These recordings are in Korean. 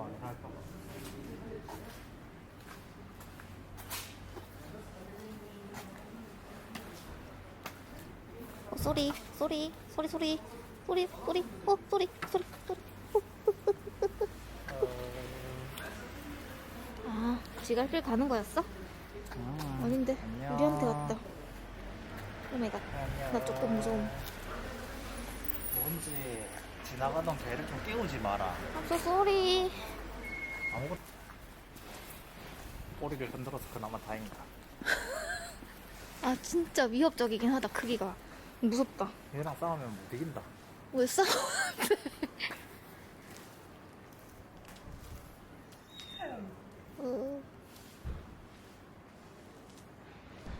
좋아하는 할까 봐. 어, 소리, 소리, 소리, 소리, 소리, 소리, 어, 소리, 소리, 소리. 아, 지갈길 가는 거였어? 음, 아닌데, 안녕. 우리한테 왔다. 오메갓. 나 조금 무서워. 뭔지 지나가던 배를 좀 깨우지 마라. I'm so sorry. 아무것도 꼬리를 흔들어서 그나마 다행이다. 아, 진짜 위협적이긴 하다, 크기가. 무섭다. 얘랑 싸우면 못 이긴다. 왜 싸워? 어.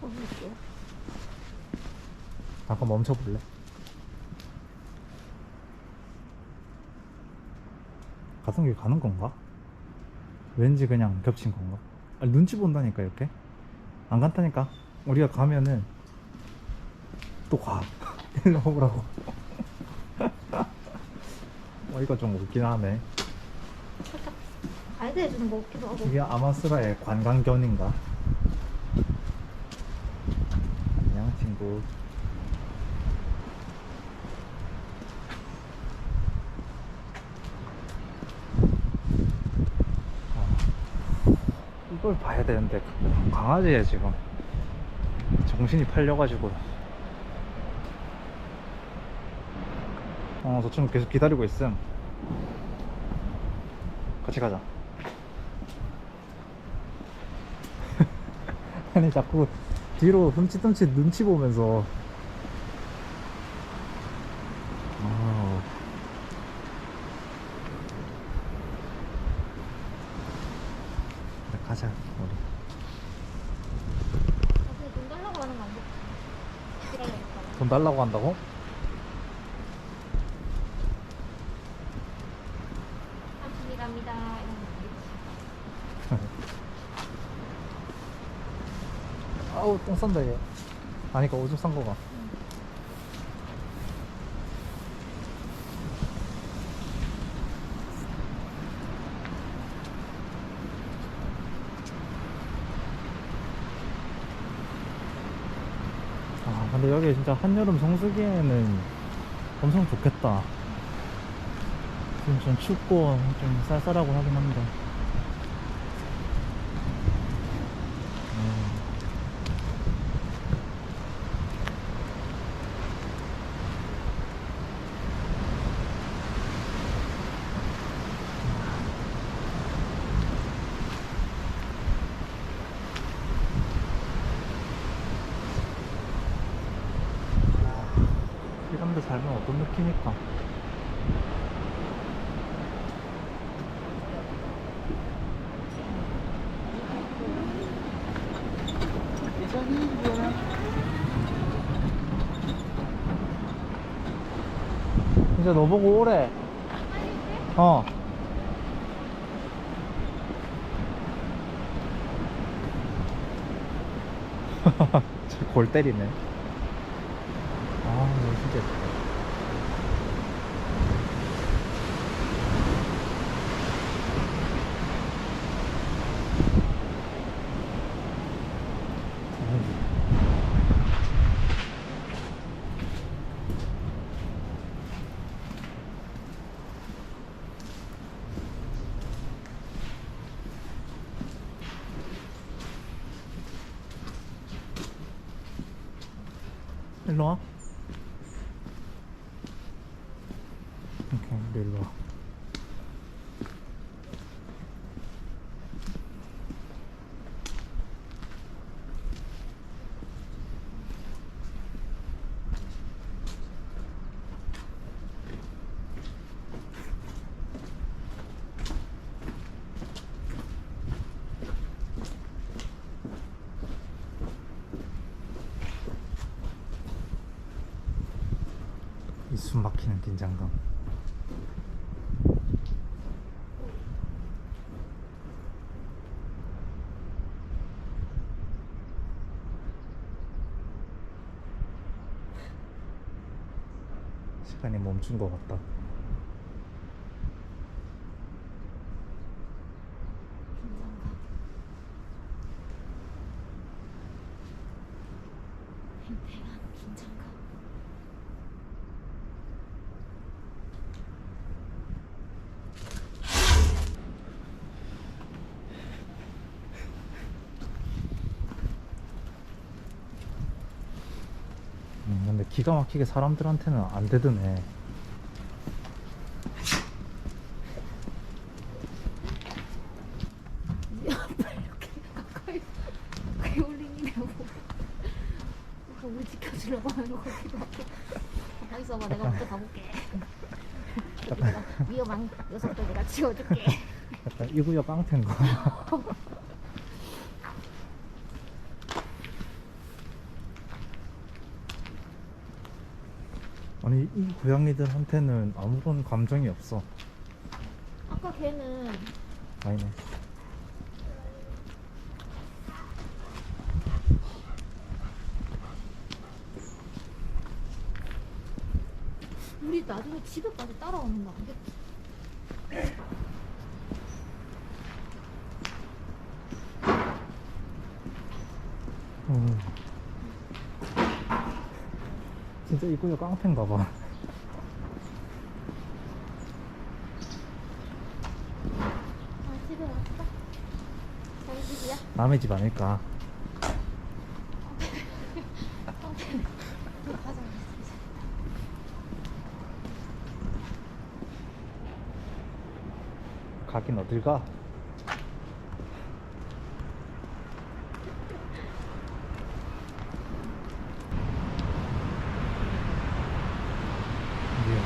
어, 웃겨. 잠깐 멈춰볼래? 길 가는 건가? 왠지 그냥 겹친 건가? 아니, 눈치 본다니까 이렇게 안 간다니까 우리가 가면은 또 가. 일로 오라고. 어이가 좀 웃긴 하네. 살짝 가이드 해주는 거 같기도 하고. 이게 아마스라의 관광견인가? 안녕 친구. 아, 이걸 봐야 되는데 강아지에 지금 정신이 팔려가지고. 어, 저 친구 계속 기다리고 있음. 같이 가자. 아니 자꾸 뒤로 흠칫흠칫 눈치 보면서 아 그래, 가자 우리 돈 달라고 하는 거안 좋지? 지랄내니까. 돈 달라고 한다고? 이런 거 아니겠지? 아우 똥 싼다 얘 아니 그 오줌 싼 거가 아 근데 여기 진짜 한여름 성수기에는 엄청 좋겠다 지금 좀 춥고 좀 쌀쌀하고 하긴 음. 이런데 살면 어떤 느낌일까? 이제 너 보고 오래. 어. 골 때리네. 아, 진짜. 예쁘다. 일로 와. 오케이, 우 숨 막히는 긴장감. 시간이 멈춘 것 같다. 기가 막히게 사람들한테는 안 되드네. 가까이 가까이 올리냐고 우리 지켜주려고 하는 거 같기도 하고 가만히 있어봐 내가 먼저 가볼게 위험한 녀석들 내가 치워줄게 약간 이 구역 깡패인가? 아니 이 고양이들한테는 아무런 감정이 없어. 아까 걔는 아니네. 우리 나중에 집에까지 따라오는 거 알겠지? 음. 구역 깡패인가 봐. 아 집에 왔어? 자기 집이야? 남의 집 아닐까? 가긴 어딜 가? 이게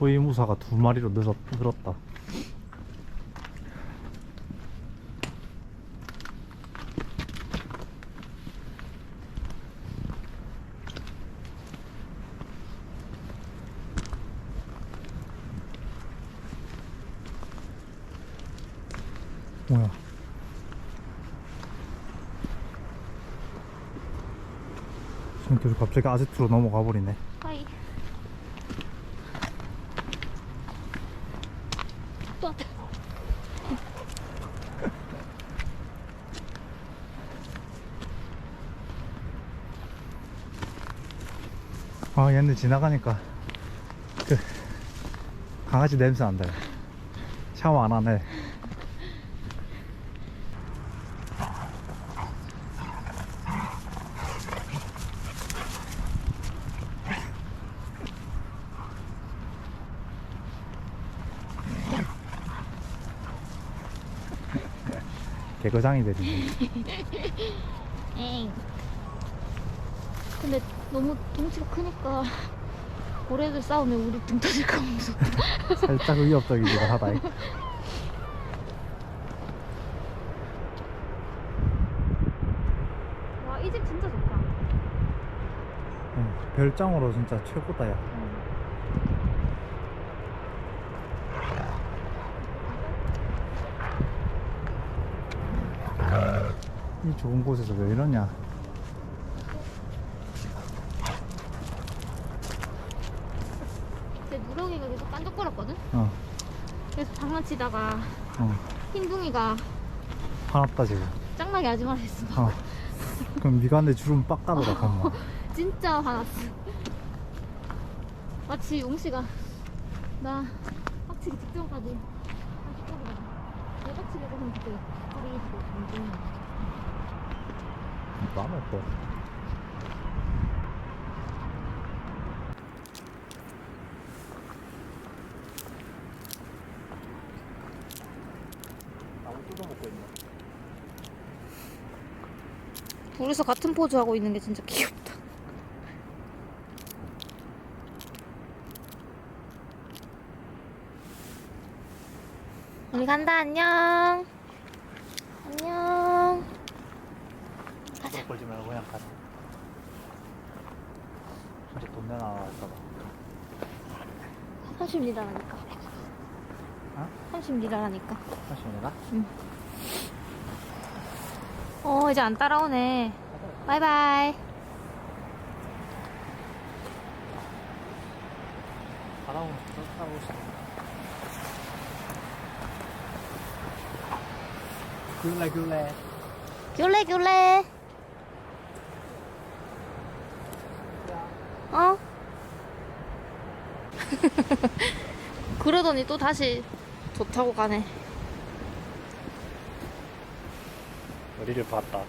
호위무사가 두 마리로 늘었, 늘었다. 뭐야? 지금 계속 갑자기 아지트로 넘어가 버리네. 하이 또 왔다 아 얘네 지나가니까 그 강아지 냄새 난다 야. 샤워 안 하네. 개거장이 되지 엥 근데 너무 덩치가 크니까 고래들 싸우면 우리 등 터질까 봐 무섭다 살짝 위협적이기도 하다 이. 와이 집 진짜 좋다. 응, 별장으로 진짜 최고다 야. 이 좋은 곳에서 왜 이러냐 누렁이가 계속 깐족거렸거든? 어, 그래서 장난치다가 어. 흰둥이가 화났다 지금. 짱나게 말라 했어. 어. 그럼 미간에 주름 빡 가더라 정말 진짜 화났어. 마치 용씨가 나 빡치기 직전까지 내 빡치려고 하면 그때 소리 지고 마음에 또 나무 뜯어먹고 있네 둘이서 같은 포즈 하고 있는 게 진짜 귀엽다. 우리 간다 안녕. 안녕. 가자. 걸지 말고 그냥 가자. 진짜 돈 내놔 할까봐 30리라니까. 어? 30리라니까. 다시 내가? 어 이제 안 따라오네 바이바이 따고 따고 싶어. 귤레 귤레. 귤레 귤레 어? 그러더니 또 다시 좋다고 가네 우리를 봤다.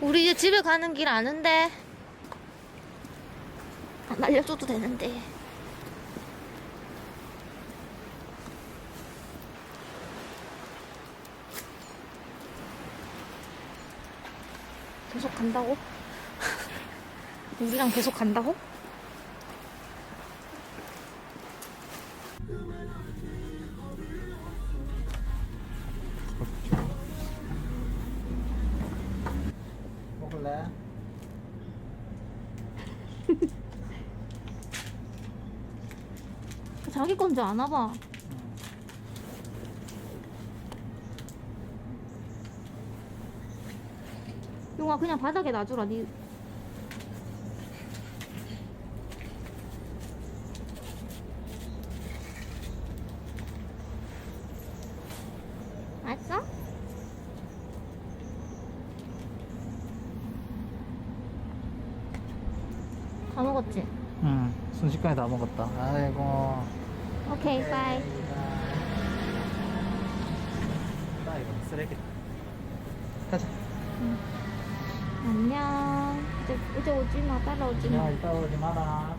우리 이제 집에 가는 길 아는데 아, 날려줘도 되는데 계속 간다고? 우리랑 계속 간다고? 건지 아나 봐. 용아 그냥 바닥에 놔주라. 니 알았어? 다 먹었지? 응. 순식간에 다 먹었다. 아이고. 오케이, 바이. 나 이거 쓰레기. 가자. 안녕. 이제, 이제 오지 마. 따라오지 마. 야, 이따 오지 마라.